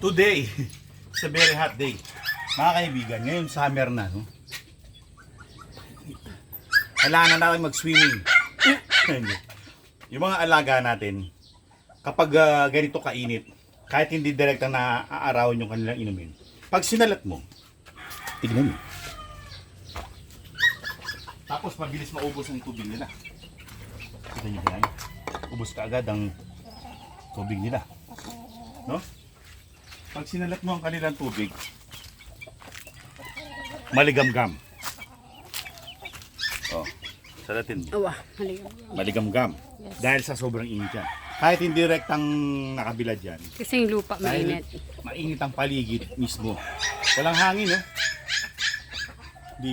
Today, it's a very hot day. Mga kaibigan, ngayon summer na, no? Kailangan na natin mag-swimming. Yung mga alaga natin, kapag ah, ganito kainit, kahit hindi direkta na aarawin yung kanilang inumin, pag sinalat mo, tignan mo. Tapos mabilis maubos ang tubig nila. Kita niyo ba yan? Ubos ka agad ang tubig nila. No? Pag sinalat mo ang kanilang tubig, maligamgam. Oh, salatin mo. Awa, halika. Maligamgam. Dahil sa sobrang init yan. Kahit hindi direktang nakabilad yan, Kasi yung lupa mainit. mainit ang paligid mismo. Walang hangin, no? Di,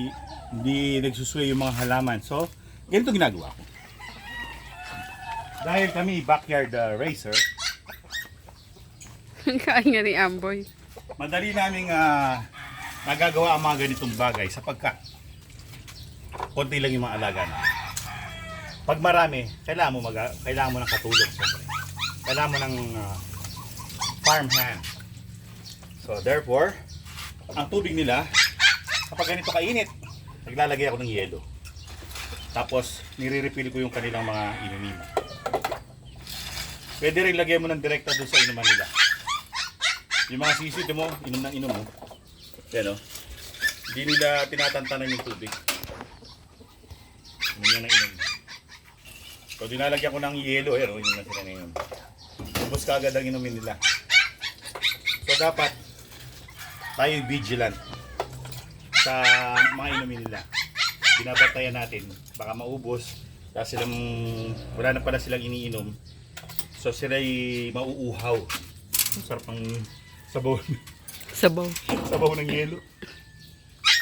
di nagsusway yung mga halaman. So, ganito ginagawa ko. Dahil kami backyard uh, racer, Kain nga ni Amboy. madali naming ah, nagagawa ang mga ganitong bagay sapagkat konti lang yung mga alaga na. Pag marami, kailangan mo, mag, kailangan mo ng katulong. Kailangan mo ng ah, farm hand. So therefore, ang tubig nila, kapag ganito kainit, naglalagay ako ng yelo. Tapos, nire-refill ko yung kanilang mga inumin. Pwede rin lagyan mo ng direkta doon sa inuman nila. Yung mga sisig mo, inom ng inom mo. Yan o. Hindi nila tinatantanan yung tubig. Inom yan ng inom. So dinalagyan ko ng yelo, eh, inom na sila ngayon. Ubus ka agad ang inumin nila. So dapat tayo vigilant sa mga inumin nila. Binabantayan natin, baka maubos, kasi silang, wala na pala silang iniinom. So sila'y mauuhaw. Ang sarap ng sabaw, Sabaw. sabaw ng yelo.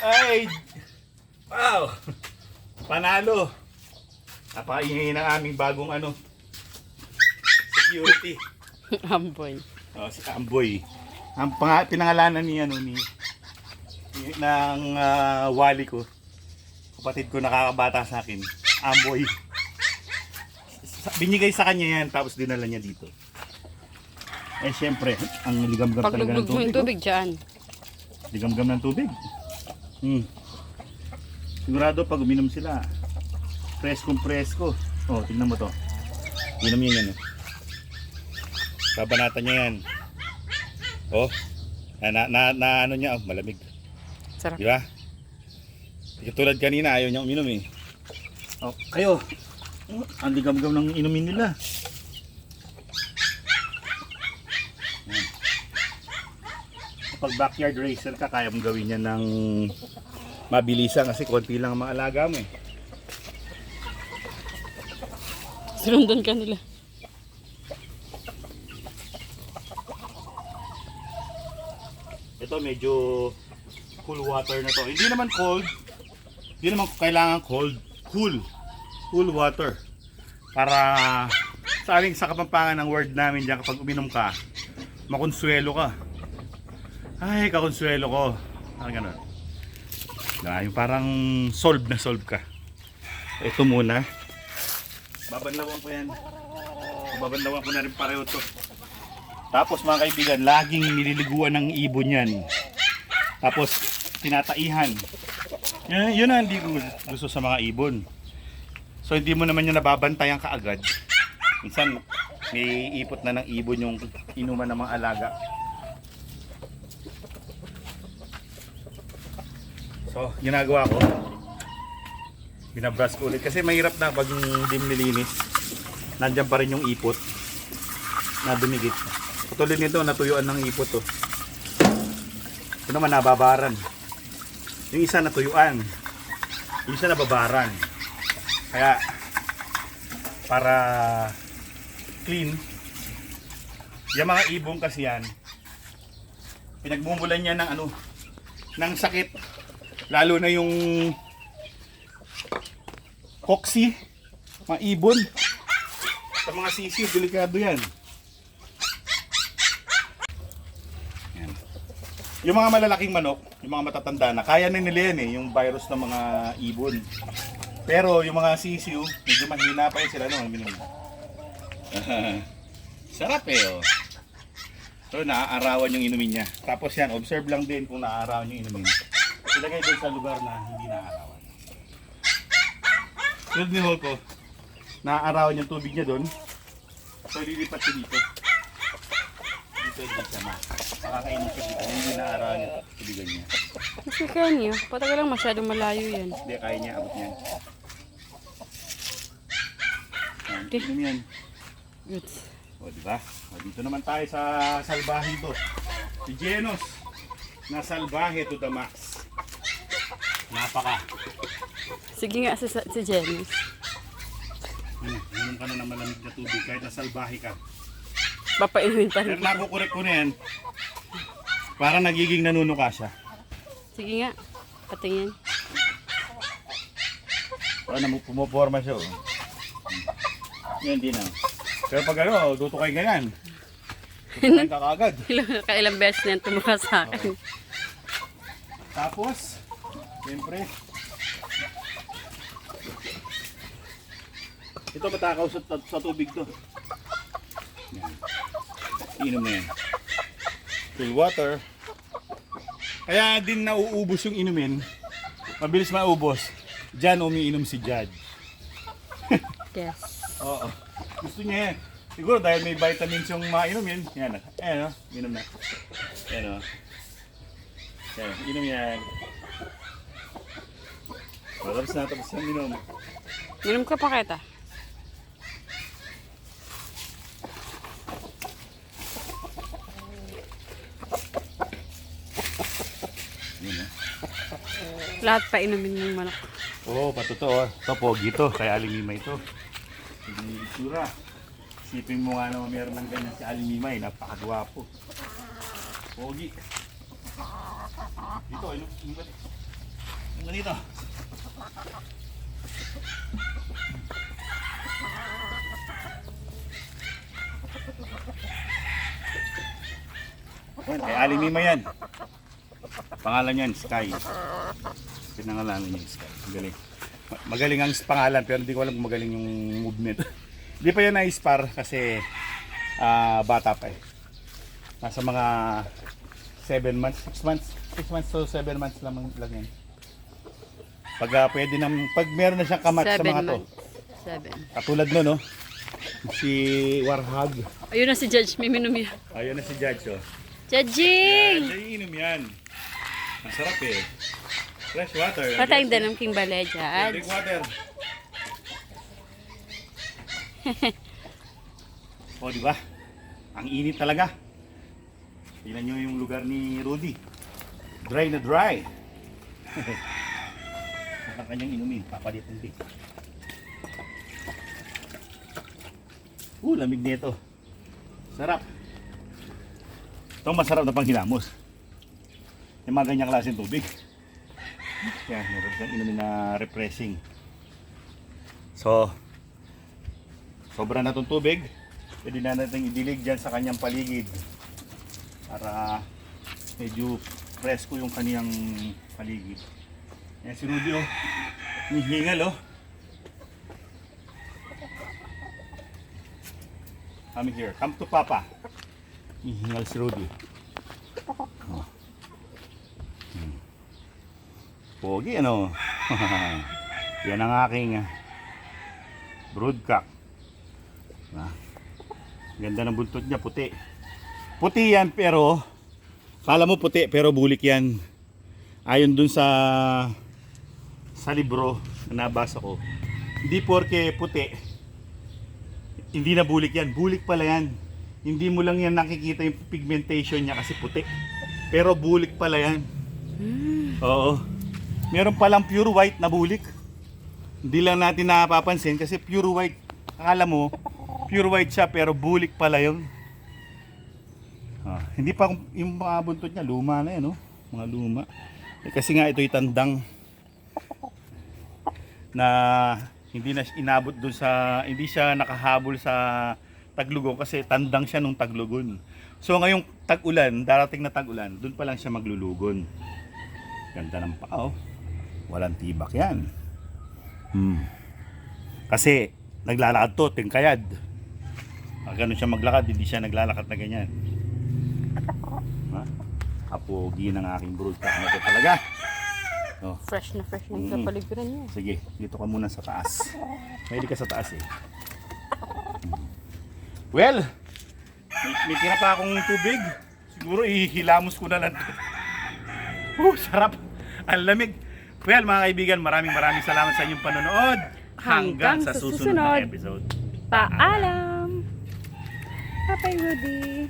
Ay! Wow! Panalo! Napakaingay ng aming bagong ano, security. Amboy. Oh, si Amboy. Ang pang- pinangalanan ni ano ni, ni ng ah, wali ko. Kapatid ko nakakabata sa akin. Amboy. Sa- Binigay sa kanya yan tapos dinala niya dito. Eh syempre, ang ligamgam Pag talaga ng mo tubig. yung tubig dyan. oh. Ligamgam ng tubig. Hmm. Sigurado pag uminom sila, preskong presko. Oh, tingnan mo to. Inom niya yan. Eh. Babanatan niya yan. Oh, na, na, na, na ano niya, oh, malamig. Sarap. Di ba? Di Tulad kanina, ayaw niya uminom eh. Oh, kayo, oh, ang ligam-gam ng inumin nila. Kapag backyard racer ka, kaya mong gawin yan ng mabilisan kasi konti lang ang mga alaga mo eh. Sinundan ka nila. Ito medyo cool water na to. Hindi naman cold. Hindi naman kailangan cold. Cool. Cool water. Para sa aling sa kapampangan ng word namin diyan kapag uminom ka, makonsuelo ka. Ay, kakonsuelo ko. Parang ganun. Na, yung parang solve na solve ka. Ito muna. Babanlawan ko yan. Babanlawan ko na rin pareho to. Tapos mga kaibigan, laging nililiguan ng ibon yan. Tapos tinataihan. Yun, yun ang hindi gusto sa mga ibon. So hindi mo naman yung nababantayan kaagad. Minsan may ipot na ng ibon yung inuman ng mga alaga. So, ginagawa ko. Binabrush ko ulit. Kasi mahirap na pag hindi nilinis. Nandiyan pa rin yung ipot na dumikit. Katulad nito, natuyuan ng ipot to. Ito naman nababaran. Yung isa natuyuan. Yung isa nababaran. Kaya, para clean, yung mga ibong kasi yan, pinagmumulan niya ng ano, ng sakit. Lalo na yung koksi, mga ibon. Sa mga sisiw, delikado yan. Yan. Yung mga malalaking manok, yung mga matatanda na, kaya na nila yan eh, yung virus ng mga ibon. Pero yung mga sisiw, medyo mahina pa yun sila no, minum. Sarap eh oh. So, naaarawan yung inumin niya. Tapos yan, observe lang din kung naaarawan yung inumin. Ilagay doon sa lugar na hindi naaarawan. Tulad ni Holko, naaarawan yung tubig niya doon. So, lilipat siya dito. Dito, dito siya ma. Makakainom siya dito. Hindi naaarawan yung tubigan niya. Kasi kaya niyo, patagal lang masyadong malayo yan. Hindi, kaya niya, abot niyan. Yan, Okay. inom yan. Good. O, di ba? O, dito naman tayo sa salbahe to. Si Genos na salbahe to the max. Napaka. Sige nga si, si Janice. Ano, inom ka na ng malamig na tubig kahit na salbahe ka. Papainumin pa Pero rin. nakukurek ko na yan. Para nagiging nanunuka siya. Sige nga. Patingin. O, namu- pumuporma siya. Oh. Yan, hindi na. Pero pag ano, tutukay ka yan. Tutukay ka kagad. Ilang, kailang beses na yan tumuka sa akin. Tapos, siyempre, ito matakaw sa, sa tubig to. Yan. Inom na yan. Cool water. Kaya din nauubos yung inumin. Mabilis maubos. Diyan umiinom si Judge. Yes. Oo. Gusto niya yan. Siguro dahil may vitamins yung mainom yan. Yan. Ayan o. Inom na. Ayan o. Yan. Inom yan. O, tapos na. Tapos na inom. Minom ka pa kita. O. Lahat pa inumin yung manok. Oo, patotoo. Ito, pogi to. Kaya alimimay to. Hindi itsura. Isipin mo nga naman meron ng ganyan si alimimay. Napakagwapo. Pogi. Dito, Inom ka dito. Yan, kay alimimay yan. Pangalan yan, Sky. Pinangalanan niya Sky. Magaling. Ma- Magaling ang pangalan pero hindi ko alam kung magaling yung movement. Hindi pa yan na-spar kasi ah, bata pa eh. Nasa mga 7 months, 6 months, 6 months to 7 months lang, lang yan. Pag ah, pwede nang, pag meron na siyang kamat sa Seven mga to. months. Seven. Katulad no, no? Si Warhag. Ayun na si Judge, may minom yan. Ayun na si Judge, oh. Judging! Yan, inom yan. Masarap eh. Fresh water. Patayong dalang king Drink Judge. water. o, di ba? Ang init talaga. Tingnan nyo yung lugar ni Rudy. Dry na dry. Ang kanyang inumin. Papalit ng tig. Uh, lamig nito. Sarap. Ito ang masarap na panghinamos. Yung mga ganyang klaseng tubig. Yan, meron siyang inumin na refreshing. So, sobra na itong tubig. Pwede na natin idilig dyan sa kanyang paligid. Para medyo presko yung kaniyang paligid. Yan si Rudy oh. Hihingal oh. Come here. Come to Papa. Hihingal si Rudy. Oh. Hmm. Pogi ano. Yan ang aking broodcock. Ah. Ganda ng buntot niya, puti. Puti yan pero kala mo puti pero bulik yan. Ayon dun sa sa libro na nabasa ko. Hindi porke puti. Hindi na bulik yan. Bulik pala yan. Hindi mo lang yan nakikita yung pigmentation niya kasi puti. Pero bulik pala yan. Oo. Meron palang pure white na bulik. Hindi lang natin napapansin kasi pure white. Akala mo, pure white siya pero bulik pala yun. Ah, hindi pa yung mga buntot niya luma na yan, no? Mga luma. Eh, kasi nga ito'y tandang na hindi na inabot dun sa hindi siya nakahabol sa taglugon kasi tandang siya nung taglugon. So ngayong tag-ulan, darating na tag-ulan, dun pa lang siya maglulugon. Ganda ng paa, oh. Walang tibak yan. Hmm. Kasi naglalakad to, tingkayad. Ganun siya maglakad, hindi siya naglalakad na ganyan. Ha? Kapogi ng aking broodcock na to talaga. Oh, Fresh na fresh na Mm. sa paligiran niya. sige, dito ka muna sa taas. Pwede ka sa taas eh. Well, may, may tira pa akong tubig. Siguro ihilamos ko na lang. Uh, sarap. Ang lamig. Well, mga kaibigan, maraming maraming salamat sa inyong panonood. Hanggang, Hanggang sa susunod, susunod. na episode. Paalam! Bye-bye, Woody.